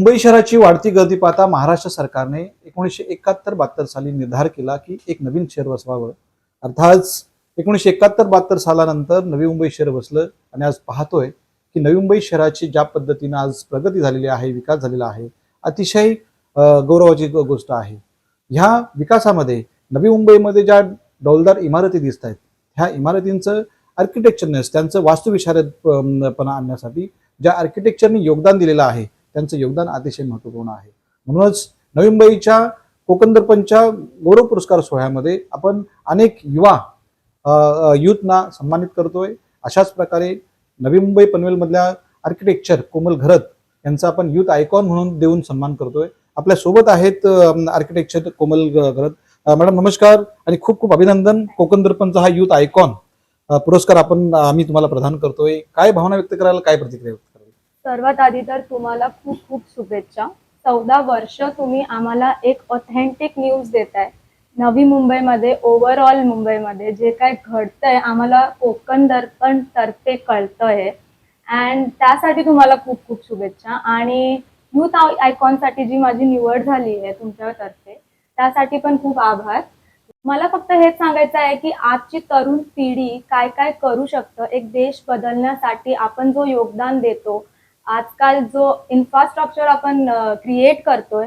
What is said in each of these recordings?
मुंबई शहराची वाढती गर्दी पाहता महाराष्ट्र सरकारने एकोणीसशे एकाहत्तर बहात्तर साली निर्धार केला की एक नवीन शहर बसवावं. अर्थात एकोणीसशे एकाहत्तर बहात्तर सालानंतर नवी मुंबई शहर बसलं आणि आज पाहतोय की नवी मुंबई शहराची ज्या पद्धतीनं आज प्रगती झालेली आहे विकास झालेला आहे अतिशय गौरवाची गोष्ट आहे. ह्या विकासामध्ये नवी मुंबईमध्ये ज्या डौलदार इमारती दिसत आहेत ह्या इमारतींचं आर्किटेक्चरनेस त्यांचं वास्तुविशारदपणा आणण्यासाठी ज्या आर्किटेक्चरने योगदान दिलेलं आहे त्यांचं योगदान अतिशय महत्त्वपूर्ण आहे. म्हणूनच नवी मुंबईच्या कोकण गौरव पुरस्कार सोहळ्यामध्ये आपण अनेक युवा युथना सन्मानित करतोय. अशाच प्रकारे नवी मुंबई पनवेलमधल्या आर्किटेक्चर कोमल घरत यांचा आपण युथ आयकॉन म्हणून देऊन सन्मान करतोय. आपल्यासोबत आहेत आर्किटेक्चर कोमल घरत. मॅडम नमस्कार आणि खूप खूप अभिनंदन. कोकण दर्पणचा हा युथ आयकॉन पुरस्कार आपण आम्ही तुम्हाला प्रदान करतोय. काय भावना व्यक्त करायला काय प्रतिक्रिया सर्वात आधी तर तुम्हाला खूप खूप शुभेच्छा. चौदा वर्ष तुम्ही आम्हाला एक ऑथेंटिक न्यूज देताय. नवी मुंबईमध्ये ओव्हरऑल मुंबईमध्ये जे काय घडतंय आम्हाला कोकण दर्पण तर्फे कळतंय. अँड त्यासाठी तुम्हाला खूप खूप शुभेच्छा. आणि युथ आयकॉनसाठी जी माझी निवड झाली आहे तुमच्यातर्फे त्यासाठी पण खूप आभार. मला फक्त हेच सांगायचं आहे की आजची तरुण पिढी काय काय करू शकतं एक देश बदलण्यासाठी आपण जो योगदान देतो आजकाल जो इन्फ्रास्ट्रक्चर आपण क्रिएट करतोय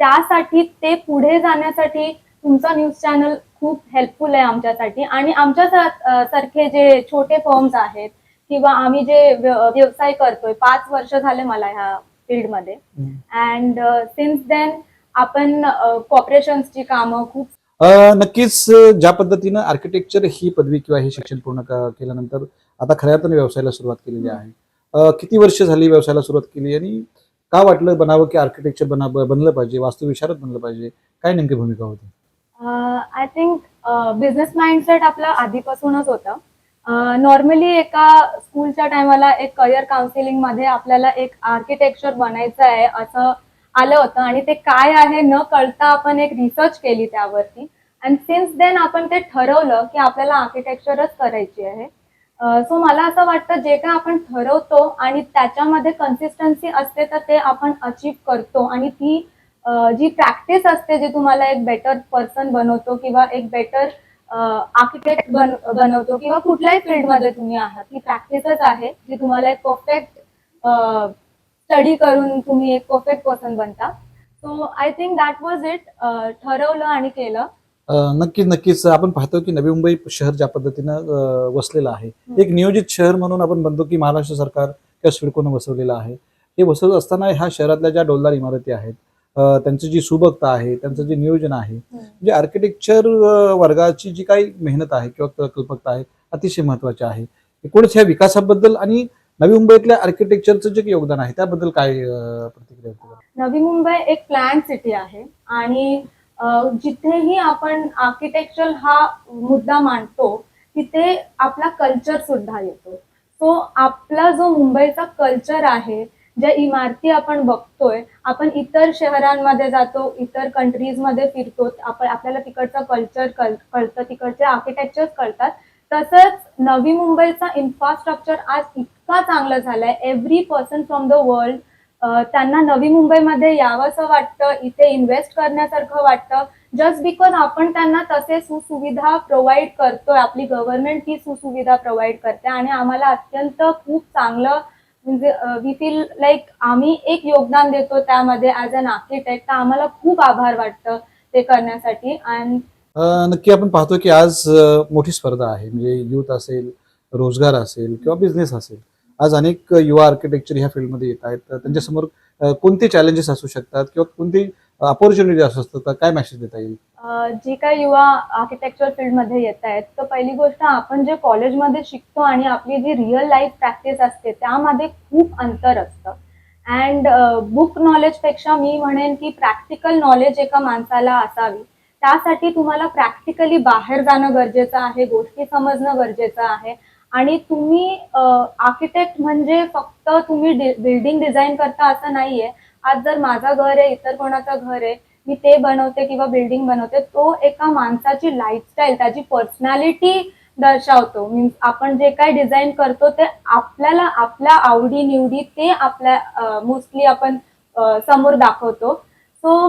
त्यासाठी ते पुढे जाण्यासाठी तुमचा न्यूज चॅनल खूप हेल्पफुल आहे आमच्यासाठी. आणि आमच्या सारखे जे छोटे फर्म्स आहेत किंवा आम्ही जे व्य- व्यवसाय करतोय पाच वर्ष झाले मला ह्या फील्डमध्ये. अँड सिन्स देन आपण कॉर्पोरेशन्सची कामं खूप नक्कीच ज्या पद्धतीनं आर्किटेक्चर ही पदवी किंवा हे शिक्षण पूर्ण केल्यानंतर आता खऱ्या अर्थाने व्यवसायाला सुरुवात केलेली आहे. किती वर्ष झाली व्यवसायाला सुरुवात केली आणि का वाटलं बनावं की आर्किटेक्चर बना बनलं पाहिजे वास्तुविशारद बनलं पाहिजे? काय नेमकी भूमिका होती? आय थिंक बिझनेस माइंडसेट आपला आधीपासूनच होतं. नॉर्मली एका स्कूलच्या टायमाला एक करिअर काउन्सिलिंगमध्ये आपल्याला एक आर्किटेक्चर बनायचं आहे असं आलं होतं आणि ते काय आहे न कळता आपण एक रिसर्च केली त्यावरती. अँड सिन्स देन आपण ते ठरवलं की आपल्याला आर्किटेक्चरच करायची आहे. सो मला असं वाटतं जे काय आपण ठरवतो आणि त्याच्यामध्ये कन्सिस्टन्सी असते तर ते आपण अचीव करतो. आणि ती जी प्रॅक्टिस असते जी तुम्हाला एक बेटर पर्सन बनवतो किंवा एक बेटर आर्किटेक्ट बन बनवतो किंवा कुठल्याही फील्डमध्ये तुम्ही आहात ती प्रॅक्टिसच आहे जी तुम्हाला एक परफेक्ट स्टडी करून तुम्ही एक परफेक्ट पर्सन बनता. So I think that was it ठरवलं आणि केलं. अ, नक्कीच नक्कीच. आपण पाहतो की नवी मुंबई शहर ज्या पद्धतीनं वसलेलं आहे. एक नियोजित शहर म्हणून आपण म्हणतो की महाराष्ट्र सरकार किंवा सिडकोनं वसवलेलं आहे. हे वसवत असताना ह्या शहरातल्या ज्या डौलदार इमारती आहेत त्यांची जी सुबकता आहे त्यांचं जे नियोजन आहे जे आर्किटेक्चर वर्गाची जी काही मेहनत आहे किंवा कल्पकता आहे अतिशय महत्वाची आहे. एकूणच ह्या विकासाबद्दल आणि नवी मुंबईतल्या आर्किटेक्चरचं जे योगदान आहे त्याबद्दल काय प्रतिक्रिया? नवी मुंबई एक प्लॅन सिटी आहे आणि जिथेही आपण आर्किटेक्चर हा मुद्दा मांडतो तिथे आपला कल्चर सुद्धा येतो. सो आपला जो मुंबईचा कल्चर आहे ज्या इमारती आपण बघतोय आपण इतर शहरांमध्ये जातो इतर कंट्रीजमध्ये फिरतो आपण आपल्याला तिकडचं कल्चर कळ कळतं तिकडचे आर्किटेक्चर कळतात. तसंच नवी मुंबईचा इन्फ्रास्ट्रक्चर आज इतका चांगला झालाय every person from the world त्यांना नवी मुंबईमध्ये यावंसं वाटतं इथे इन्व्हेस्ट करण्यासारखं वाटतं. जस्ट बिकॉज आपण त्यांना तसे सुसुविधा प्रोव्हाइड करतोय आपली गव्हर्नमेंट ही सुसुविधा प्रोव्हाइड करते आणि आम्हाला अत्यंत खूप चांगलं म्हणजे वी फील लाईक आम्ही एक योगदान देतो त्यामध्ये ॲज अन आर्किटेक्ट तर आम्हाला खूप आभार वाटतं ते करण्यासाठी. अँड नक्की आपण पाहतो की आज मोठी स्पर्धा आहे. म्हणजे युथ असेल रोजगार असेल किंवा बिझनेस असेल. आज अनेक युवा आर्किटेक्चर ह्या फील्डमध्ये येत आहेत. त्यांच्यासमोर कोणते चॅलेंजेस असू शकतात किंवा कोणती अपॉर्च्युनिटी असू शकतात? काय मेसेज देता येईल? जे काय काही युवा आर्किटेक्चर फील्डमध्ये येत आहेत तर पहिली गोष्ट आपण जे कॉलेजमध्ये शिकतो आणि आपली जी रिअल लाईफ प्रॅक्टिस असते त्यामध्ये खूप अंतर असतं. अँड बुक नॉलेजपेक्षा मी म्हणेन की प्रॅक्टिकल नॉलेज एका माणसाला असावी. त्यासाठी तुम्हाला प्रॅक्टिकली बाहेर जाणं गरजेचं आहे गोष्टी समजणं गरजेचं आहे. आणि तुम्ही आर्किटेक्ट म्हणजे फक्त तुम्ही बिल्डिंग डिझाईन करता असं नाहीये. आज जर माझं घर आहे इतर कोणाचं घर आहे मी ते बनवते किंवा बिल्डिंग बनवते तो एका माणसाची लाईफस्टाईल त्याची पर्सनॅलिटी दर्शवतो. मीन्स आपण जे काही डिझाईन करतो ते आपल्याला आपल्या आवडी निवडी ते आपल्या मोस्टली आपण समोर दाखवतो. सो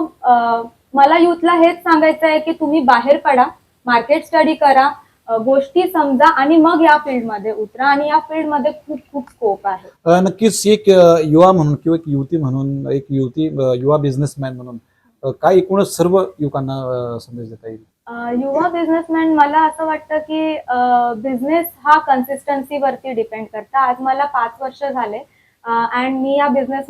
मला युथला हेच सांगायचं आहे की तुम्ही बाहेर पडा मार्केट स्टडी करा गोष्टी समजा आणि मग या फील्डमध्ये उतरा आणि या फील्डमध्ये खूप खूप स्कोप आहे. नक्कीच एक युवा म्हणून किंवा एक युवती म्हणून एक युवती युवा बिझनेसमॅन म्हणून काय एकूणच सर्व युवकांना संदेश देता येईल? युवा बिझनेसमॅन मला असं वाटतं की बिझनेस हा कन्सिस्टन्सीवरती डिपेंड करतं. आज मला पाच वर्ष झाले अँड मी या बिझनेस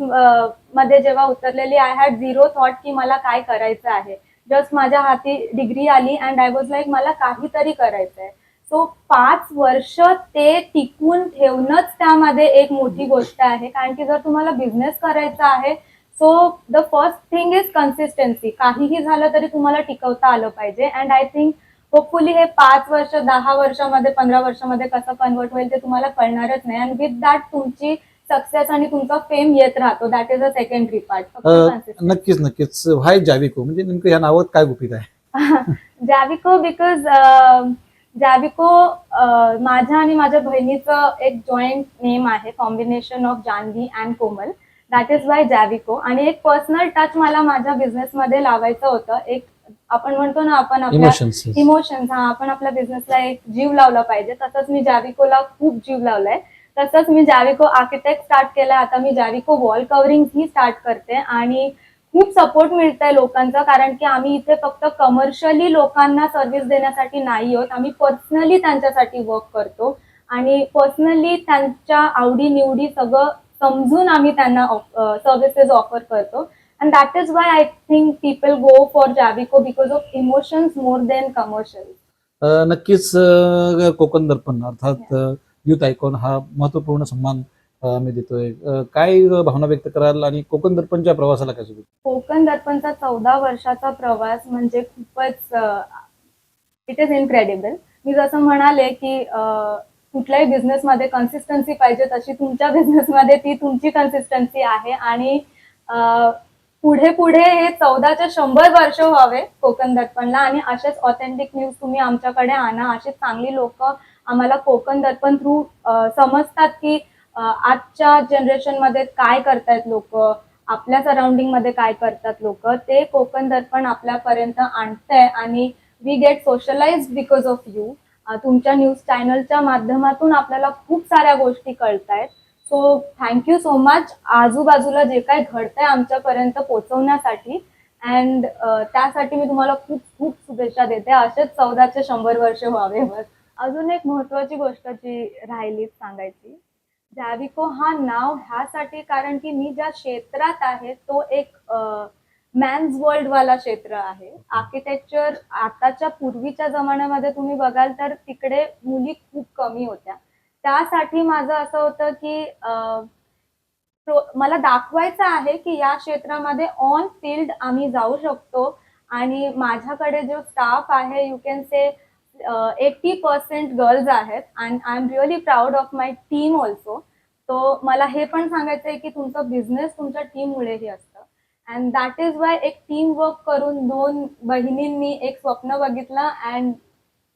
मध्ये जेव्हा उतरलेली आय हॅड झिरो थॉट की मला काय करायचं आहे. जस्ट माझ्या हाती डिग्री आली अँड आय वॉज लाईक मला काहीतरी करायचं आहे सो पाच वर्ष ते टिकून ठेवणंच त्यामध्ये एक मोठी गोष्ट आहे. कारण की जर तुम्हाला बिझनेस करायचा आहे so the first thing is consistency काहीही झालं तरी तुम्हाला टिकवता आलं पाहिजे. अँड आय थिंक होपफुली हे पाच वर्ष दहा वर्षामध्ये पंधरा वर्षामध्ये कसं कन्वर्ट होईल ते तुम्हाला कळणारच नाही. अँड विथ दॅट तुमची सक्सेस आणि तुमचा फेम येत राहतो. That is a secondary part. नक्कीच नक्कीच. व्हाय जाविको म्हणजे नेमकं या नावात काय गुपित आहे? जॅविको बिकॉज जॅविको माझ्या आणि माझ्या बहिणीचं एक जॉईंट नेम आहे combination of Janvi and Komal that is why Javiko. आणि एक पर्सनल टच मला माझ्या बिझनेसमध्ये लावायचं होतं. एक आपण म्हणतो ना आपण आपल्या इमोशन्स हा आपण आपल्या बिझनेसला एक जीव लावला पाहिजे. तसंच मी जॅविकोला खूप जीव लावलाय. तसंच मी जॅविको आर्किटेक्ट स्टार्ट केलाय. आता मी जॅविको वॉल कव्हरिंग ही स्टार्ट करते आणि खूप सपोर्ट मिळतंय लोकांचा कारण की आम्ही इथे फक्त कमर्शियली लोकांना सर्व्हिस देण्यासाठी नाही आहोत. आम्ही पर्सनली त्यांच्यासाठी वर्क करतो. आणि पर्सनली त्यांच्या आवडी निवडी सगळं समजून आम्ही त्यांना सर्व्हिसेस ऑफर करतो. And that is why I think people go for Javiko because of emotions more than commercial नक्कीच कोकण दर्पण अर्थात युथ आयकॉन हा महत्त्वपूर्ण सन्मान मी आम्ही देतोय. काय भावना व्यक्त कराल आणि कोकण दर्पणच्या प्रवासाला काय सुरू कोकण दर्पणचा चौदा वर्षाचा प्रवास म्हणजे खूपच इट इज इनक्रेडिबल मी जसं म्हणाले की कुठल्याही बिझनेसमध्ये कन्सिस्टन्सी पाहिजे तशी तुमच्या बिझनेसमध्ये ती तुमची कन्सिस्टन्सी आहे. आणि पुढे पुढे हे चौदाच्या शंभर वर्ष व्हावे कोकण दर्पणला. आणि असेच ऑथेंटिक न्यूज तुम्ही आमच्याकडे आणा. अशीच चांगली लोक आम्हाला कोकण दर्पण थ्रू समजतात की आजच्या जनरेशनमध्ये काय करतायत लोक आपल्या सराउंडिंगमध्ये काय करतात लोक ते कोकण दर्पण आपल्यापर्यंत आणतंय आणि we get socialize because of you तुमच्या न्यूज चॅनलच्या माध्यमातून आपल्याला खूप साऱ्या गोष्टी कळतायत. So thank you so much आजूबाजूला जे काय घडतंय आमच्यापर्यंत पोहोचवण्यासाठी. अँड त्यासाठी मी तुम्हाला खूप खूप शुभेच्छा देते. असेच चौदाचे शंभर वर्ष व्हावे बस. अजून एक महत्वाची गोष्ट जी राहिली सांगायची जॅविको हा नाव ह्यासाठी कारण की मी ज्या क्षेत्रात आहे तो एक मॅन्स वर्ल्ड वाला क्षेत्र आहे. आर्किटेक्चर आताच्या पूर्वीच्या जमान्यामध्ये तुम्ही बघाल तर तिकडे मुली खूप कमी होत्या. त्यासाठी माझं असं होतं की मला दाखवायचं आहे की या क्षेत्रामध्ये ऑन फील्ड आम्ही जाऊ शकतो. आणि माझ्याकडे जो स्टाफ आहे you can say eighty percent girls आहेत and I am really proud of my team also तो मला हे पण सांगायचं आहे की तुमचा बिझनेस तुमच्या टीममुळेही असतं. अँड दॅट इज वाय एक टीम वर्क करून दोन बहिणींनी एक स्वप्न बघितलं अँड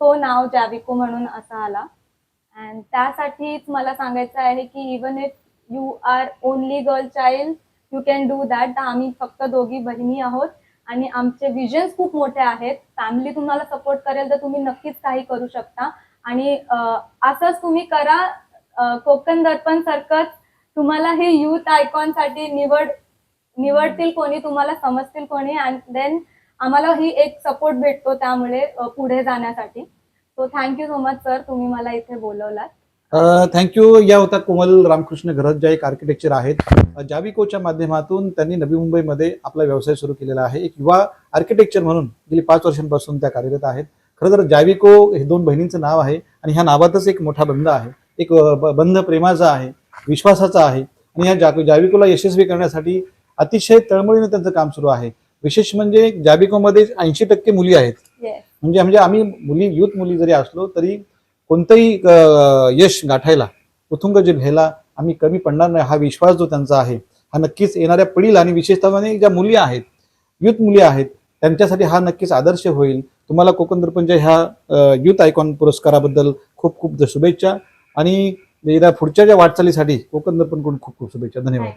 तो नाव जॅविको म्हणून असा आला. अँड त्यासाठीच मला सांगायचं आहे की even if you are only girl child you can do that आम्ही फक्त दोघी बहिणी आहोत. आणि आमचे विजन्स खूप मोठे आहेत. फॅमिली तुम्हाला सपोर्ट करेल तर तुम्ही नक्कीच काही करू शकता. आणि असंच तुम्ही करा कोकण दर्पण सारखंच तुम्हाला हे युथ आयकॉनसाठी निवड निवडतील कोणी तुम्हाला समजतील कोणी. अँड देन आम्हाला ही एक सपोर्ट भेटतो त्यामुळे पुढे जाण्यासाठी. So thank you so much sir तुम्ही मला इथे बोलवलात. थँक्यू या होत्या कोमल रामकृष्ण घरत ज्या एक आर्किटेक्चर आहेत. जाविकोच्या माध्यमातून त्यांनी नवी मुंबईमध्ये आपला व्यवसाय सुरू केलेला आहे. एक युवा आर्किटेक्चर म्हणून गेली पाच वर्षांपासून त्या कार्यरत आहेत. खरं तर जाविको हे दोन बहिणींचं नाव आहे आणि ह्या नावातच एक मोठा बंध आहे. एक बंध प्रेमाचा आहे विश्वासाचा आहे. आणि ह्या जा- जाविकोला यशस्वी करण्यासाठी अतिशय तळमळीने त्यांचं काम सुरू आहे. विशेष म्हणजे जाविकोमध्ये ऐंशी टक्के मुली आहेत. म्हणजे म्हणजे आम्ही मुली युथ मुली जरी असलो तरी कोणतंही यश गाठायला उथुंग जे घ्यायला आम्ही कमी पडणार नाही हा विश्वास जो त्यांचा आहे हा नक्कीच येणाऱ्या पिढीला आणि विशेषतः ज्या मुली आहेत युथ मुली आहेत त्यांच्यासाठी हा नक्कीच आदर्श होईल. तुम्हाला कोकण दर्पणच्या ह्या युथ आयकॉन पुरस्काराबद्दल खूप खूप शुभेच्छा आणि पुढच्या ज्या वाटचालीसाठी कोकण दर्पणकडून खूप खूप शुभेच्छा. धन्यवाद.